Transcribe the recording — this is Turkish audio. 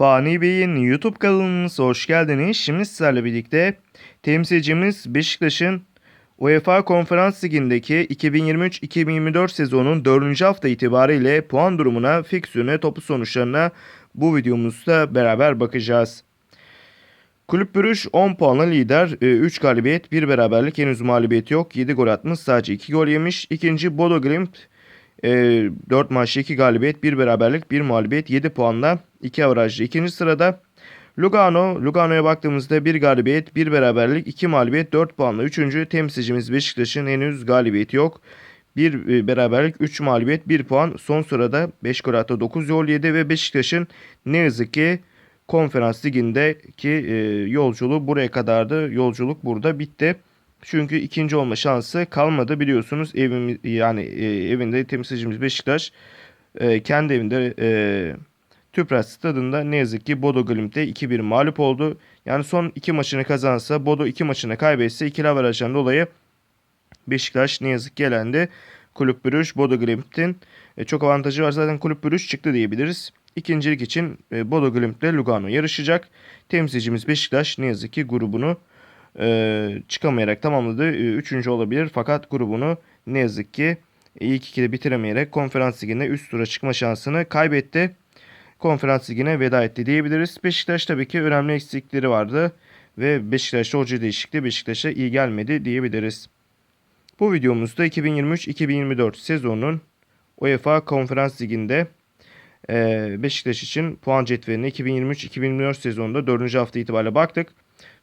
Fani Bey'in YouTube kanalımıza hoş geldiniz. Şimdi sizlerle birlikte temsilcimiz Beşiktaş'ın UEFA Konferans Ligi'ndeki 2023-2024 sezonun 4. hafta itibariyle puan durumuna, fiksiyona, topu sonuçlarına bu videomuzda beraber bakacağız. Kulüp Brüj 10 puanla lider. 3 galibiyet, 1 beraberlik henüz mağlubiyet yok. 7 gol atmış, sadece 2 gol yemiş. İkinci Bodo Glimt 4 maçta 2 galibiyet, 1 beraberlik, 1 mağlubiyet, 7 puanla 2 averajlı. İkinci sırada Lugano. Lugano'ya baktığımızda 1 galibiyet, 1 beraberlik, 2 mağlubiyet, 4 puanla. Üçüncü temsilcimiz Beşiktaş'ın henüz galibiyeti yok. 1 beraberlik, 3 mağlubiyet, 1 puan. Son sırada 5 gol attı, 9 gol yedi ve Beşiktaş'ın ne yazık ki konferans ligindeki e, yolculuğu buraya kadardı. Yolculuk burada bitti. Çünkü ikinci olma şansı kalmadı biliyorsunuz. Evimiz yani e, evinde temsilcimiz Beşiktaş e, kendi evinde e, Tüpraş stadında ne yazık ki Bodo Glimt'e 2-1 mağlup oldu. Yani son iki maçını kazansa Bodo iki maçını kaybetse ikili averajdan dolayı Beşiktaş ne yazık ki elendi. Kulüp Brüj Bodo Glimt'in e, çok avantajı var. Zaten Kulüp Brüj çıktı diyebiliriz. İkincilik için e, Bodo Glimt ile Lugano yarışacak. Temsilcimiz Beşiktaş ne yazık ki grubunu e, çıkamayarak tamamladı. E, üçüncü olabilir fakat grubunu ne yazık ki ilk ikide bitiremeyerek konferans liginde üst tura çıkma şansını kaybetti. Konferans ligine veda etti diyebiliriz. Beşiktaş tabii ki önemli eksiklikleri vardı ve Beşiktaş'ta hoca değişikliği Beşiktaş'a iyi gelmedi diyebiliriz. Bu videomuzda 2023-2024 sezonunun UEFA Konferans Ligi'nde e, Beşiktaş için puan cetveline 2023-2024 sezonunda 4. hafta itibariyle baktık.